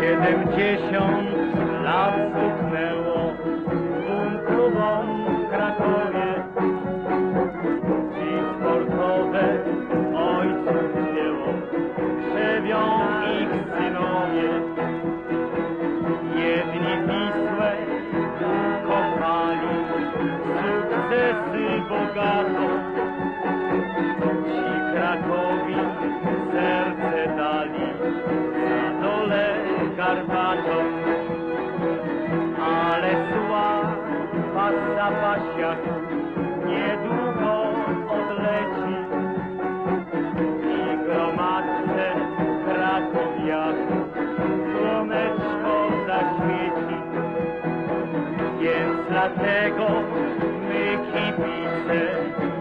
Siedemdziesiąt lat stuknęło buntową Krakowie. Dlatego my kibice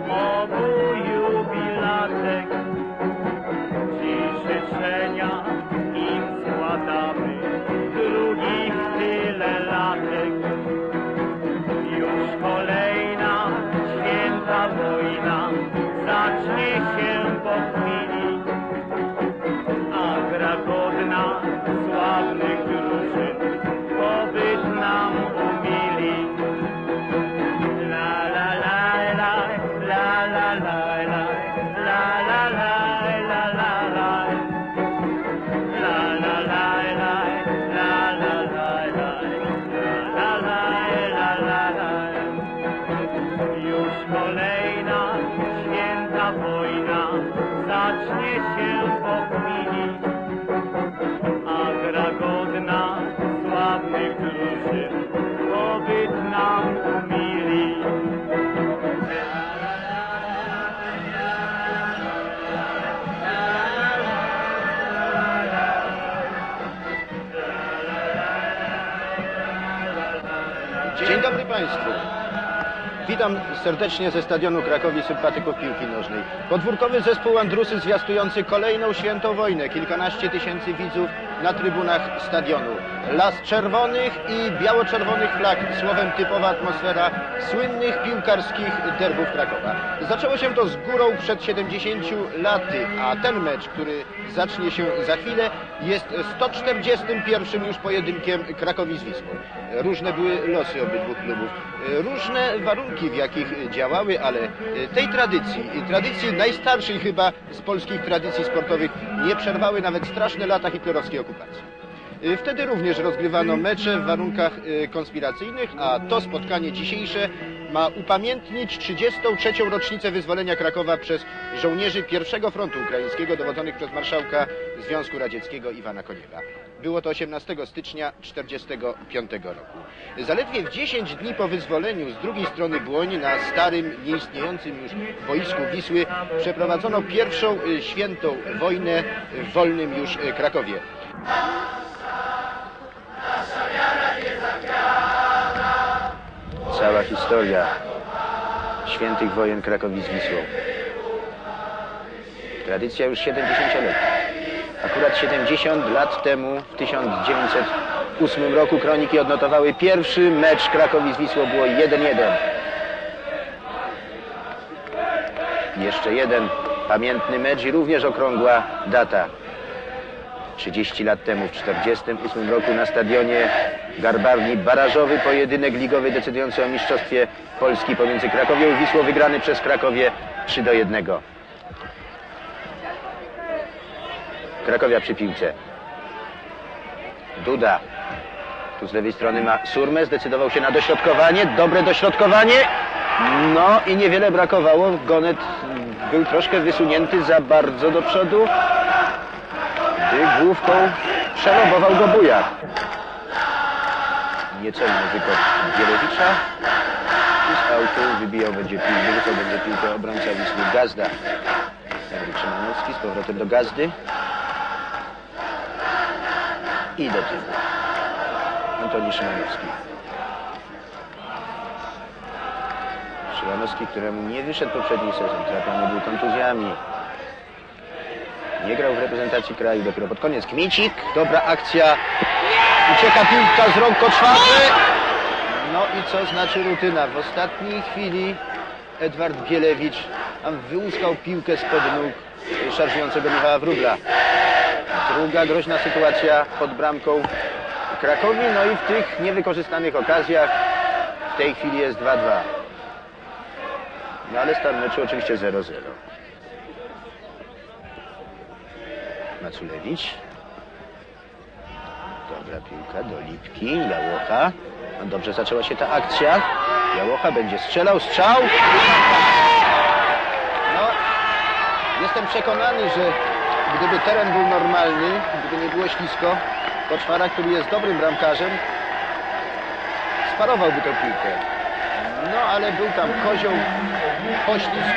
obu jubilatek Ci życzenia im składamy drugich tyle latek. Już kolejna święta wojna zacznie się po chwili, a gra godna wojna zacznie się po chwili, a gra godna sławnych drużyn pobyt nam umili. Dzień dobry Państwu. Witam serdecznie ze stadionu Krakowi sympatyków piłki nożnej. Podwórkowy zespół Andrusy zwiastujący kolejną świętą wojnę. Kilkanaście tysięcy widzów na trybunach stadionu. Las czerwonych i biało-czerwonych flag. Słowem typowa atmosfera słynnych piłkarskich derbów Krakowa. Zaczęło się to z górą przed 70 laty, a ten mecz, który zacznie się za chwilę, jest 141 już pojedynkiem Krakowi z Wisłą. Różne były losy obydwu klubów, różne warunki, w jakich działały, ale tej tradycji, tradycji najstarszej chyba z polskich tradycji sportowych, nie przerwały nawet straszne lata hitlerowskiej okupacji. Wtedy również rozgrywano mecze w warunkach e, konspiracyjnych, a to spotkanie dzisiejsze ma upamiętnić 33. rocznicę wyzwolenia Krakowa przez żołnierzy pierwszego frontu ukraińskiego dowodzonych przez marszałka Związku Radzieckiego Iwana Koniewa. Było to 18 stycznia 1945 roku. Zaledwie w 10 dni po wyzwoleniu z drugiej strony Błoń na starym, nieistniejącym już boisku Wisły przeprowadzono pierwszą e, świętą wojnę w wolnym już Krakowie. Cała historia świętych wojen Krakowi z Wisłą. Tradycja już 70 lat. Akurat 70 lat temu, w 1908 roku, kroniki odnotowały pierwszy mecz Krakowi z Wisłą. Było 1-1. Jeszcze jeden pamiętny mecz i również okrągła data. 30 lat temu, w 1948 roku na stadionie Garbarni barażowy pojedynek ligowy decydujący o mistrzostwie Polski pomiędzy Krakowią i Wisłą wygrany przez Krakowie 3 do 1. Krakowia przy piłce. Duda. Tu z lewej strony ma Surmę, zdecydował się na dośrodkowanie, dobre dośrodkowanie. No i niewiele brakowało. Gonet był troszkę wysunięty za bardzo do przodu gdy główką przelobował go Bujak. Niecelny wykop Bielewicza i z autu wybijał będzie piłkę, wyrzucał będzie piłkę obrońca Wisły Gazda. Henryk Szymanowski z powrotem do Gazdy. I do tyłu. Antoni Szymanowski. Szymanowski, któremu nie wyszedł poprzedni sezon, trapiony był kontuzjami. Nie grał w reprezentacji kraju dopiero pod koniec. Kmicik, dobra akcja. Ucieka piłka z rąk Koczwarny. No i co znaczy rutyna? W ostatniej chwili Edward Bielewicz tam wyłuskał piłkę spod nóg szarżującego Michała Wróbla. Druga groźna sytuacja pod bramką Krakowi, no i w tych niewykorzystanych okazjach w tej chwili jest 2-2. No ale stan meczu oczywiście 0-0. Maculewicz. Dobra piłka do Lipki, Jałocha. Dobrze zaczęła się ta akcja. Jałocha będzie strzelał, strzał. No, jestem przekonany, że gdyby teren był normalny, gdyby nie było ślisko, Koczmara, który jest dobrym bramkarzem, sparowałby tę piłkę. No, ale był tam kozioł, poślizg.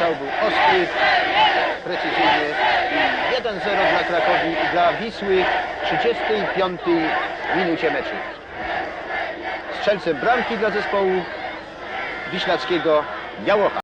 Strzał był ostry, precyzyjny. I 1-0 dla Krakowi, dla Wisły w 35 minucie meczu. Strzelcem bramki dla zespołu wiślackiego Jałocha.